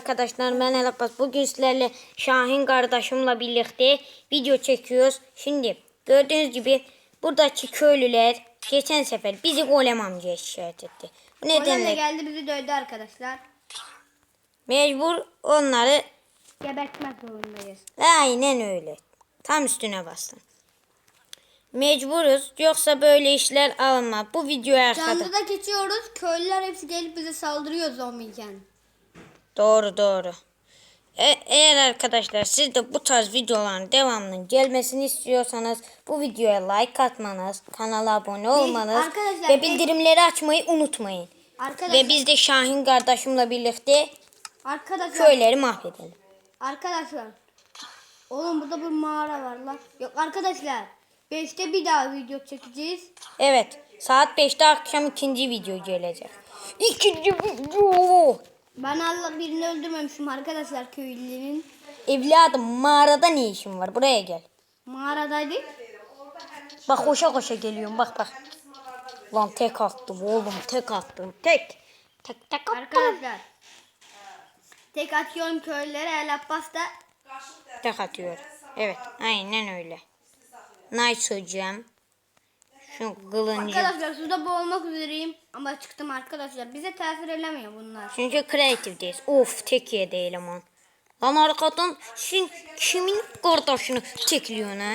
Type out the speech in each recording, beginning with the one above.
arkadaşlar ben El Abbas. Bugün sizlerle Şahin kardeşimle birlikte video çekiyoruz. Şimdi gördüğünüz gibi buradaki köylüler geçen sefer bizi golem amcaya şikayet etti. Bu Nedenle nedenle geldi bizi dövdü arkadaşlar. mecbur onları Gebertmek zorundayız. aynen öyle. Tam üstüne bastım. Mecburuz yoksa böyle işler alınmaz. Bu videoya arkadaş. Canlı da geçiyoruz. Köylüler hepsi gelip bize saldırıyor zombiyken. Doğru doğru. E- eğer arkadaşlar siz de bu tarz videoların devamının gelmesini istiyorsanız bu videoya like atmanız, kanala abone olmanız arkadaşlar, ve bildirimleri açmayı unutmayın. Arkadaşlar, Ve biz de Şahin kardeşimle birlikte arkadaşlar, köyleri mahvedelim. arkadaşlar. Oğlum burada bir mağara var lan. Yok arkadaşlar. 5'te bir daha video çekeceğiz. Evet saat 5'te akşam ikinci video gelecek. İkinci video. Ben Allah birini öldürmemişim arkadaşlar köylülerin. Evladım mağarada ne işin var? Buraya gel. Mağaradaydık. Bak koşa koşa geliyorum bak bak. Lan tek attım oğlum tek attım tek. Tek tek attım. Arkadaşlar. Tek atıyorum köylülere El Abbas da Tek atıyor. Evet aynen öyle. Nice hocam. Şu kılıncı. Arkadaşlar suda boğulmak üzereyim ama çıktım arkadaşlar. Bize tesir edemiyor bunlar. Çünkü kreatifteyiz. Of tek yedi eleman. Lan arkadan sen kimin kardeşini tekliyorsun ha?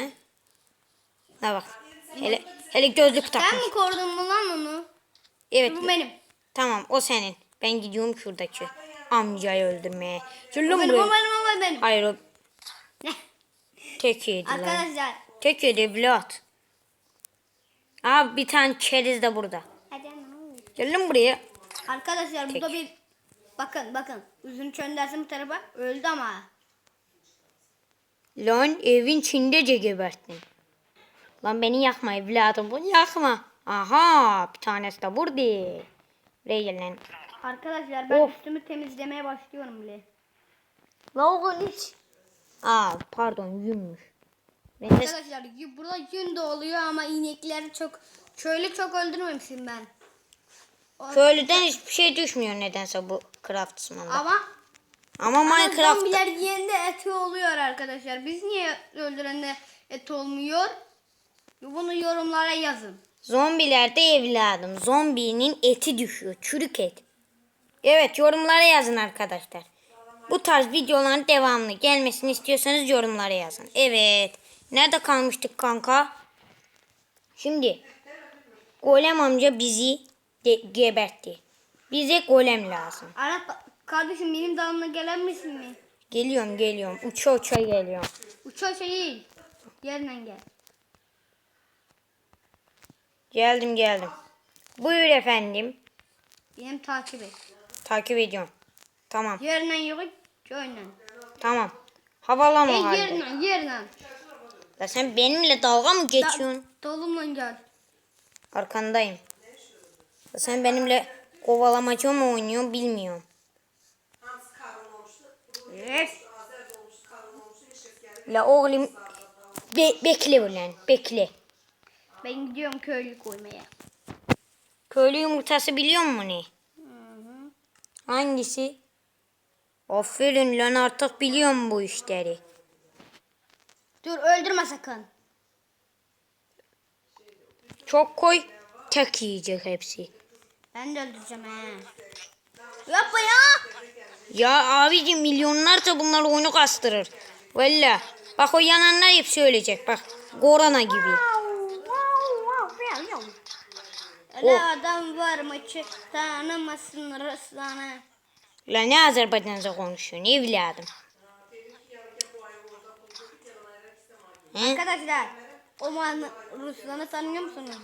Ha bak. Hele, hele gözlük takmış. mi korudum mu lan onu? Evet. Bu benim. Tamam o senin. Ben gidiyorum şuradaki amcayı öldürmeye. Lan benim, benim, o benim. Hayır o tek yedi. Arkadaşlar. Tek yedi evlat. Abi bir tane keriz de burada. Hadi ama. Gel lan buraya. Arkadaşlar burada Tek. bir bakın bakın uzun çöndersin bu tarafa öldü ama. Lan evin içindece geberttin. Lan beni yakma evladım bunu yakma. Aha bir tanesi de burada. Buraya gel lan. Arkadaşlar ben Of. üstümü temizlemeye başlıyorum bile. La oğlum hiç. Aa pardon yünmüş. Ben de Arkadaşlar y- burada yün de oluyor ama inekleri çok köylü çok öldürmemişim ben. O- köylüden hiçbir şey düşmüyor nedense bu craftsman'da. Ama Ama Ama Minecraft zombiler yiyende eti oluyor arkadaşlar. Biz niye öldürende et olmuyor? Bunu yorumlara yazın. zombilerde evladım zombinin eti düşüyor. Çürük et. Evet yorumlara yazın arkadaşlar. Bu tarz videoların devamlı gelmesini istiyorsanız yorumlara yazın. Evet. Nerede kalmıştık kanka? Şimdi Golem amca bizi de- gebertti. Bize golem lazım. Arap kardeşim benim dağımla gelen misin mi? Geliyorum geliyorum. Uça uça geliyorum. Uçağı şey değil. Yerden gel. Geldim geldim. Buyur efendim. Benim takip et. Takip ediyorum. Tamam Yerden yürü. Köyden. tamam. Havalama Ey halde. yerden yerden. La sen benimle dalga mı geçiyorsun? Dolumla gel. Arkandayım. La sen benimle kovalamacı mı oynuyorsun bilmiyorum. Evet. La oğlum be- bekle ulan bekle. Ben gidiyorum köylü koymaya. Köylü yumurtası biliyor musun ne? Hangisi? Aferin lan artık biliyorum bu işleri. Dur öldürme sakın. Çok koy tek yiyecek hepsi. Ben de öldüreceğim he. Yapma ya. Ya abicim milyonlarca bunlar oyunu kastırır. Valla. Bak o yananlar hepsi ölecek bak. Korona gibi. Öyle adam var ki tanımasın Ruslan'ı. La ne Azerbaycanca konuşuyorsun evladım. Arkadaşlar o man Ruslan'ı tanıyor musunuz?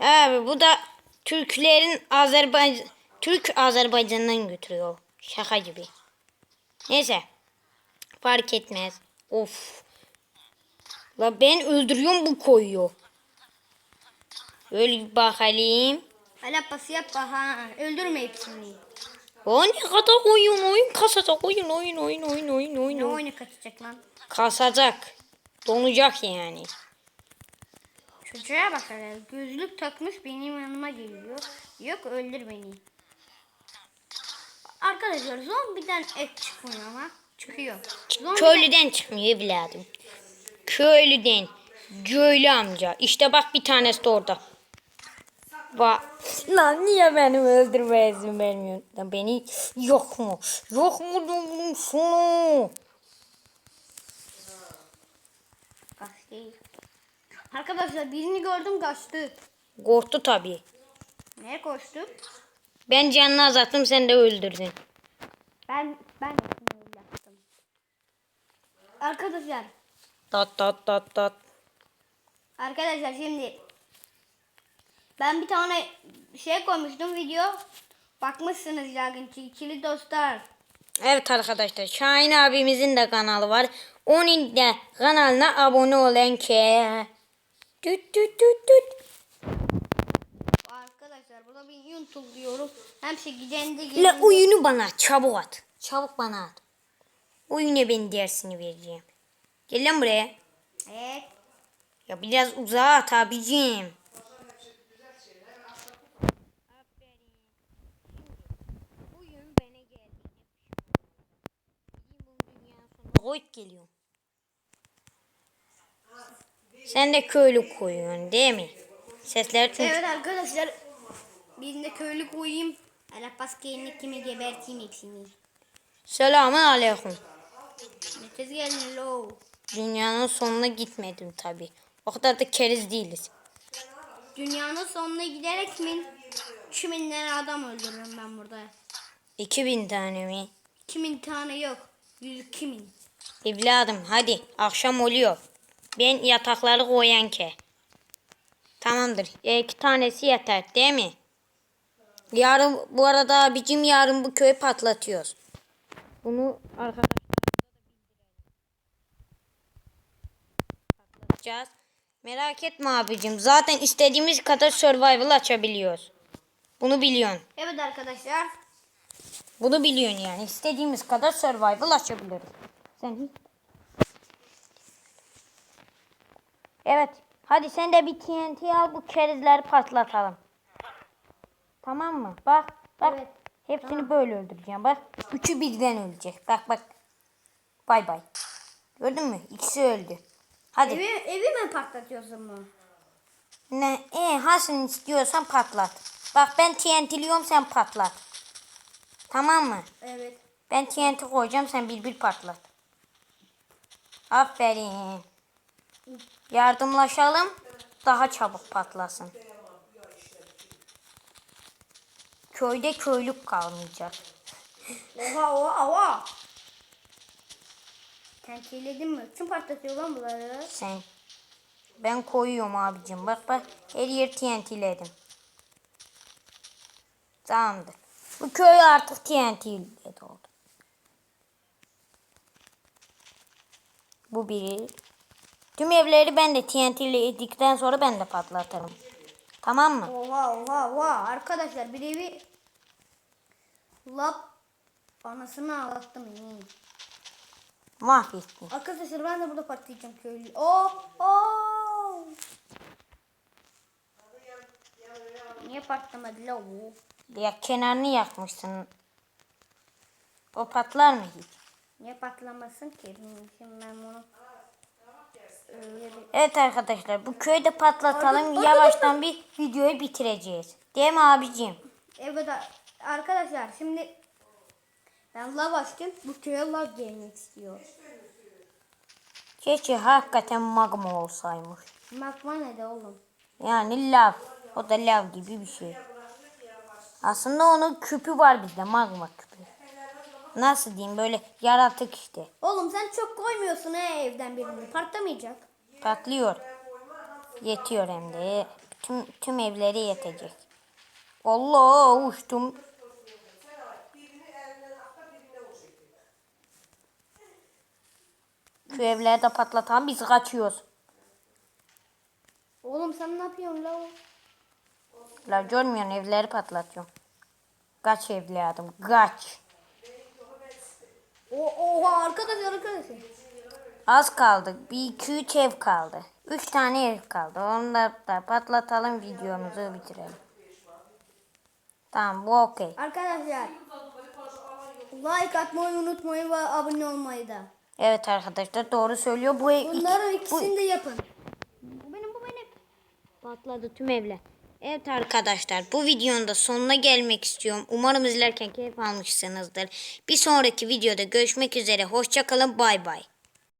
Abi bu da Türklerin Azerbaycan Türk Azerbaycan'dan götürüyor. Şaka gibi. Neyse. Fark etmez. Of. La ben öldürüyorum bu koyuyor. Öyle bir bakalım. Hala pası yapma ha. Öldürme hepsini. O ne kadar oyun oyun kasacak oyun oyun oyun oyun oyun oyun. Ne oyun. oyunu kaçacak lan? Kasacak. Donacak yani. Çocuğa bak hele. Gözlük takmış benim yanıma geliyor. Yok öldür beni. Arkadaşlar zombiden et çıkmıyor ama. Çıkıyor. Zombi Köylüden çıkmıyor evladım. Köylüden. Köylü amca. İşte bak bir tanesi de orada. Bak. Lan niye beni öldürmeye izin vermiyorsun? Beni yok mu? Yok mu bunun sonu? Kaç değil. Arkadaşlar birini gördüm kaçtı. Korktu tabii. Nereye koştu? Ben canını azalttım sen de öldürdün. Ben ben yaptım. Arkadaşlar Tat tat tat tat. Arkadaşlar şimdi ben bir tane şey koymuştum video. Bakmışsınız yakın ikili dostlar. Evet arkadaşlar Şahin abimizin de kanalı var. Onun da kanalına abone olun ki. Tüt tüt tüt tüt. Arkadaşlar burada bir YouTube diyorum. Hem şey gidende La gelin. oyunu bana çabuk at. Çabuk bana at. Oyuna ben dersini vereceğim. Gel lan buraya. Evet. Ya biraz uzağa at abicim. Oyun bana geldi. Koyup geliyorum. Sen de köylü koyuyorsun değil mi? Sesler çünkü. Evet arkadaşlar. Birinde köylü koyayım. Ala paskeyini kimi geberteyim hepsini. Selamun aleyküm. Nefes gelin lo. Dünyanın sonuna gitmedim tabi. O kadar da keriz değiliz. Dünyanın sonuna giderek mi? 2000 tane adam öldürürüm ben burada. 2000 tane mi? 2000 tane yok. 102 bin. Evladım hadi akşam oluyor. Ben yatakları koyan ki. Tamamdır. E, iki tanesi yeter değil mi? Yarın bu arada abicim yarın bu köyü patlatıyoruz. Bunu arkadaşlar patlatacağız. Merak etme abicim. Zaten istediğimiz kadar survival açabiliyoruz. Bunu biliyorsun. Evet arkadaşlar. Bunu biliyorsun yani. İstediğimiz kadar survival açabiliriz. Sen hiç... Evet. Hadi sen de bir TNT al bu kerizleri patlatalım. Tamam mı? Bak. Bak. Evet. Hepsini böyle öldüreceğim. Bak. Üçü birden ölecek. Bak bak. Bay bay. Gördün mü? İkisi öldü. Hadi. Evi, evi mi patlatıyorsun bu? Ne? E, hasını istiyorsan patlat. Bak ben TNT'liyorum sen patlat. Tamam mı? Evet. Ben TNT koyacağım sen bir bir patlat. Aferin. Yardımlaşalım daha çabuk patlasın. Köyde köylük kalmayacak. Oha oha oha. Tenkeledin mi? Kim patlatıyor lan bunları? Sen. Ben koyuyorum abicim. Bak bak her yer TNT'ledim. Tamamdır. Bu köy artık TNT ile Bu biri. Tüm evleri ben de TNT ile edikten sonra ben de patlatırım. Tamam mı? Oha oha oha. Arkadaşlar bir evi lap anasını ağlattım. iyi. Mahvettin. Arkadaşlar ben de burada patlayacağım köylü. Oh oh. Niye patlamadı la o? Ya kenarını yakmışsın. O patlar mı hiç? Niye patlamasın ki? Şimdi ben bunu öyle bir... Evet arkadaşlar bu köyde patlatalım. Arka- Yavaştan bir videoyu bitireceğiz. Değil mi abicim? Evet arkadaşlar şimdi ben lav açtım. Bu köye lav gelmek istiyor. Keşke hakikaten magma olsaymış. Magma ne de oğlum? Yani lav. O da lav gibi bir şey. Aslında onun küpü var bizde magma küpü. Nasıl diyeyim böyle yaratık işte. Oğlum sen çok koymuyorsun he evden birini. Patlamayacak. Patlıyor. Yetiyor hem de. Tüm, tüm evleri yetecek. Allah uçtum. Şu evleri de patlatan biz kaçıyoruz. Oğlum sen ne yapıyorsun la? La görmüyorsun evleri patlatıyorum. Kaç evladım kaç. O oha arkadaşlar arkadaşlar. Az kaldı. Bir iki üç ev kaldı. Üç tane ev kaldı. Onları da patlatalım videomuzu bitirelim. Tamam bu okey. Arkadaşlar Like atmayı unutmayın ve abone olmayı da. Evet arkadaşlar doğru söylüyor. Bu, Bunların bu ikisini de yapın. Bu benim bu benim. patladı tüm evler. Evet arkadaşlar bu videonun da sonuna gelmek istiyorum. Umarım izlerken keyif almışsınızdır. Bir sonraki videoda görüşmek üzere. Hoşçakalın bay bay.